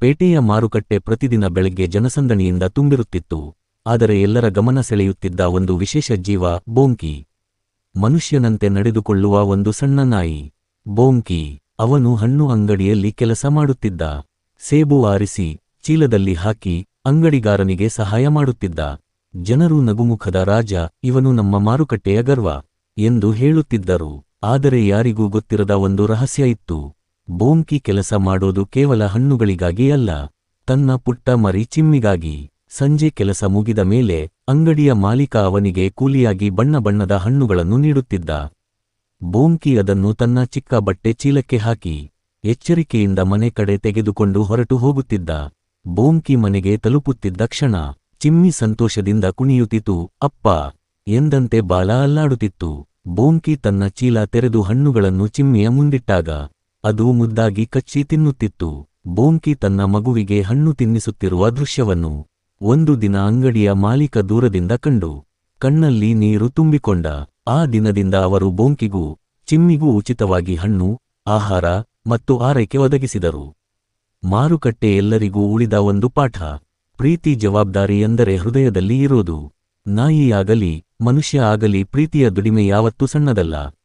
ಪೇಟೆಯ ಮಾರುಕಟ್ಟೆ ಪ್ರತಿದಿನ ಬೆಳಗ್ಗೆ ಜನಸಂದಣಿಯಿಂದ ತುಂಬಿರುತ್ತಿತ್ತು. ಆದರೆ ಎಲ್ಲರ ಗಮನ ಸೆಳೆಯುತ್ತಿದ್ದ ಒಂದು ವಿಶೇಷ ಜೀವ, ಬೋಂಕಿ. ಮನುಷ್ಯನಂತೆ ನಡೆದುಕೊಳ್ಳುವ ಒಂದು ಸಣ್ಣ ನಾಯಿ. ಬೋಂಕಿ, ಅವನು ಹಣ್ಣು ಅಂಗಡಿಯಲ್ಲಿ ಕೆಲಸ ಮಾಡುತ್ತಿದ್ದ. ಸೇಬು ಆರಿಸಿ, ಚೀಲದಲ್ಲಿ ಹಾಕಿ, ಅಂಗಡಿಗಾರನಿಗೆ ಸಹಾಯ ಮಾಡುತ್ತಿದ್ದ. ಜನರು ನಗುಮುಖದ ರಾಜ, ಇವನು ನಮ್ಮ ಮಾರುಕಟ್ಟೆಯ ಗರ್ವ, ಎಂದು ಹೇಳುತ್ತಿದ್ದರು. ಆದರೆ ಯಾರಿಗೂ ಗೊತ್ತಿರದ ಒಂದು ರಹಸ್ಯ ಇತ್ತು. ಬೋಂಕಿ ಕೆಲಸ ಮಾಡೋದು ಕೇವಲ ಹಣ್ಣುಗಳಿಗಾಗಿ ಅಲ್ಲ. ತನ್ನ ಪುಟ್ಟ ಮರಿ ಚಿಮ್ಮಿಗಾಗಿ ಸಂಜೆ ಕೆಲಸ ಮುಗಿದ ಮೇಲೆ ಅಂಗಡಿಯ ಮಾಲೀಕ ಅವನಿಗೆ ಕೂಲಿಯಾಗಿ ಬಣ್ಣ ಬಣ್ಣದ ಹಣ್ಣುಗಳನ್ನು ನೀಡುತ್ತಿದ್ದ. ಬೋಂಕಿ ಅದನ್ನು ತನ್ನ ಚಿಕ್ಕ ಬಟ್ಟೆ ಚೀಲಕ್ಕೆ ಹಾಕಿ ಎಚ್ಚರಿಕೆಯಿಂದ ಮನೆ ಕಡೆ ತೆಗೆದುಕೊಂಡು ಹೊರಟು ಹೋಗುತ್ತಿದ್ದ. ಬೋಂಕಿ ಮನೆಗೆ ತಲುಪುತ್ತಿದ್ದ ಕ್ಷಣ ಚಿಮ್ಮಿ ಸಂತೋಷದಿಂದ ಕುಣಿಯುತ್ತಿತು, ಅಪ್ಪ, ಎಂದಂತೆ ಬಾಲ ಅಲ್ಲಾಡುತ್ತಿತ್ತು. ಬೋಂಕಿ ತನ್ನ ಚೀಲ ತೆರೆದು ಹಣ್ಣುಗಳನ್ನು ಚಿಮ್ಮಿಯ ಮುಂದಿಟ್ಟಾಗ ಅದು ಮುದ್ದಾಗಿ ಕಚ್ಚಿ ತಿನ್ನುತ್ತಿತ್ತು. ಬೋಂಕಿ ತನ್ನ ಮಗುವಿಗೆ ಹಣ್ಣು ತಿನ್ನಿಸುತ್ತಿರುವ ದೃಶ್ಯವನ್ನು ಒಂದು ದಿನ ಅಂಗಡಿಯ ಮಾಲೀಕ ದೂರದಿಂದ ಕಂಡು. ಕಣ್ಣಲ್ಲಿ ನೀರು ತುಂಬಿಕೊಂಡ. ಆ ದಿನದಿಂದ ಅವರು ಬೋಂಕಿಗೂ ಚಿಮ್ಮಿಗೂ ಉಚಿತವಾಗಿ ಹಣ್ಣು, ಆಹಾರ ಮತ್ತು ಆರೈಕೆ ಒದಗಿಸಿದರು. ಮಾರುಕಟ್ಟೆ ಎಲ್ಲರಿಗೂ ಉಳಿದ ಒಂದು ಪಾಠ. ಪ್ರೀತಿ ಜವಾಬ್ದಾರಿ ಎಂದರೆ ಹೃದಯದಲ್ಲಿ ಇರೋದು ನಾಯಿಯಾಗಲಿ, ಮನುಷ್ಯ ಆಗಲಿ ಪ್ರೀತಿಯ ದುಡಿಮೆ ಯಾವತ್ತೂ ಸಣ್ಣದಲ್ಲ.